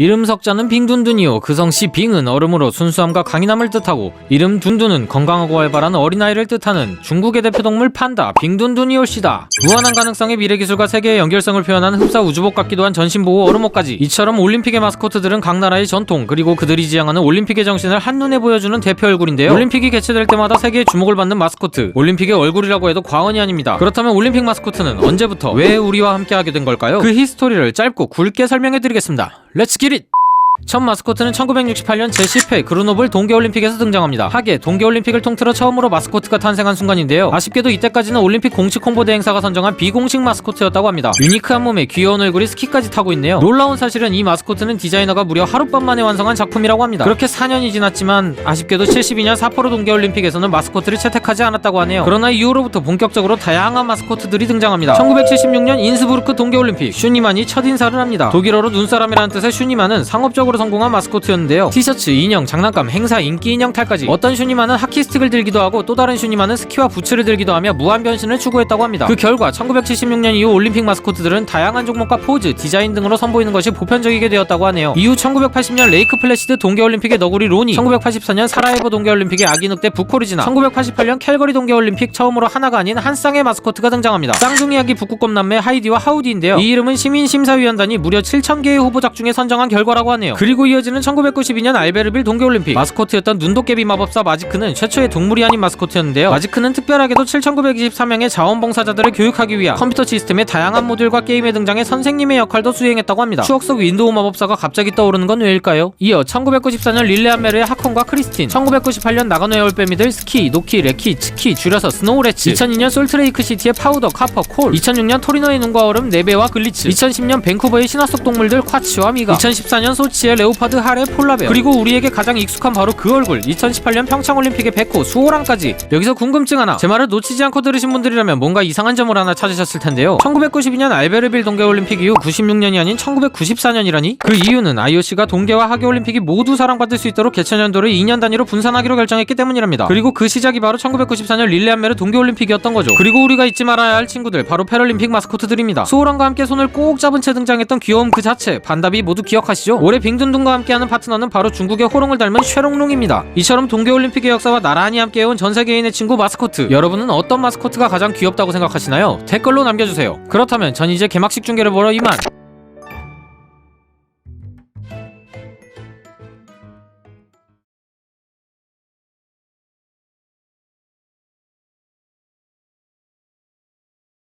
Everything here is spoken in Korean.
이름 석자는 빙둔둔이요. 그 성씨 빙은 얼음으로 순수함과 강인함을 뜻하고 이름 둔둔은 건강하고 활발한 어린아이를 뜻하는 중국의 대표 동물 판다 빙둔둔이올시다. 무한한 가능성의 미래기술과 세계의 연결성을 표현한 흡사 우주복 같기도 한 전신보호 얼음옷까지 이처럼 올림픽의 마스코트들은 각 나라의 전통 그리고 그들이 지향하는 올림픽의 정신을 한눈에 보여주는 대표 얼굴인데요. 올림픽이 개최될 때마다 세계의 주목을 받는 마스코트 올림픽의 얼굴이라고 해도 과언이 아닙니다. 그렇다면 올림픽 마스코트는 언제부터 왜 우리와 함께 하게 된 걸까요? 그 히스토리를 짧고 굵게 설명해 드리겠습니다 렛츠 기릿! 첫 마스코트는 1968년 제10회 그루노블 동계올림픽에서 등장합니다. 하계 동계올림픽을 통틀어 처음으로 마스코트가 탄생한 순간인데요. 아쉽게도 이때까지는 올림픽 공식 홍보대 행사가 선정한 비공식 마스코트였다고 합니다. 유니크한 몸에 귀여운 얼굴이 스키까지 타고 있네요. 놀라운 사실은 이 마스코트는 디자이너가 무려 하룻밤 만에 완성한 작품이라고 합니다. 그렇게 4년이 지났지만 아쉽게도 72년 사포로 동계올림픽에서는 마스코트를 채택하지 않았다고 하네요. 그러나 이후로부터 본격적으로 다양한 마스코트들이 등장합니다. 1976년 인스부르크 동계올림픽 슈니만이 첫 인사를 합니다. 독일어로 눈사람이라는 뜻의 슈니만은 상업적으로 성공한 마스코트였는데요. 티셔츠, 인형, 장난감, 행사, 인기 인형 탈까지 어떤 슈니만은 하키 스틱을 들기도 하고 또 다른 슈니만은 스키와 부츠를 들기도 하며 무한 변신을 추구했다고 합니다. 그 결과 1976년 이후 올림픽 마스코트들은 다양한 종목과 포즈, 디자인 등으로 선보이는 것이 보편적이게 되었다고 하네요. 이후 1980년 레이크 플래시드 동계올림픽의 너구리 로니, 1984년 사라예보 동계올림픽의 아기 늑대 부코르지나, 1988년 캘거리 동계올림픽 처음으로 하나가 아닌 한 쌍의 마스코트가 등장합니다. 쌍둥이 아기 북극곰 남매 하이디와 하우디인데요. 이 이름은 시민심사위원단이 무려 7,000개의 후보작 중에 선정한 결과라고 하네요. 그리고 이어지는 1992년 알베르빌 동계올림픽 마스코트였던 눈도깨비 마법사 마지크는 최초의 동물이 아닌 마스코트였는데요. 마지크는 특별하게도 7,924명의 자원봉사자들을 교육하기 위한 컴퓨터 시스템의 다양한 모듈과 게임에 등장해 선생님의 역할도 수행했다고 합니다. 추억 속 윈도우 마법사가 갑자기 떠오르는 건 왜일까요? 이어 1994년 릴레안 메르의 하콘과 크리스틴, 1998년 나가노의 올빼미들 스키, 노키, 레키, 츠키, 줄여서 스노우레츠, 2002년 솔트레이크 시티의 파우더, 카퍼, 콜, 2006년 토리노의 눈과 얼음, 네베와 글리츠, 2010년 밴쿠버의 신화속 동물들 콰치와 미가, 2014년 소치 의 레오파드, 하레, 폴라베어, 그리고 우리에게 가장 익숙한 바로 그 얼굴, 2018년 평창올림픽의 백호, 수호랑까지. 여기서 궁금증 하나, 제 말을 놓치지 않고 들으신 분들이라면 뭔가 이상한 점을 하나 찾으셨을 텐데요. 1992년 알베르빌 동계올림픽 이후 96년이 아닌 1994년이라니? 그 이유는 IOC가 동계와 하계올림픽이 모두 사랑받을 수 있도록 개천연도를 2년 단위로 분산하기로 결정했기 때문이랍니다. 그리고 그 시작이 바로 1994년 릴레안메르 동계올림픽이었던 거죠. 그리고 우리가 잊지 말아야 할 친구들 바로 패럴림픽 마스코트들입니다. 수호랑과 함께 손을 꼭 잡은 채 등장했던 귀여움 그 자체 반다비 모두 기억하시죠? 올해 빙 둔둔과 함께하는 파트너는 바로 중국의 호롱을 닮은 쉐롱롱입니다. 이처럼 동계올림픽의 역사와 나란히 함께해온 전 세계인의 친구 마스코트 여러분은 어떤 마스코트가 가장 귀엽다고 생각하시나요? 댓글로 남겨주세요. 그렇다면 전 이제 개막식 중계를 보러 이만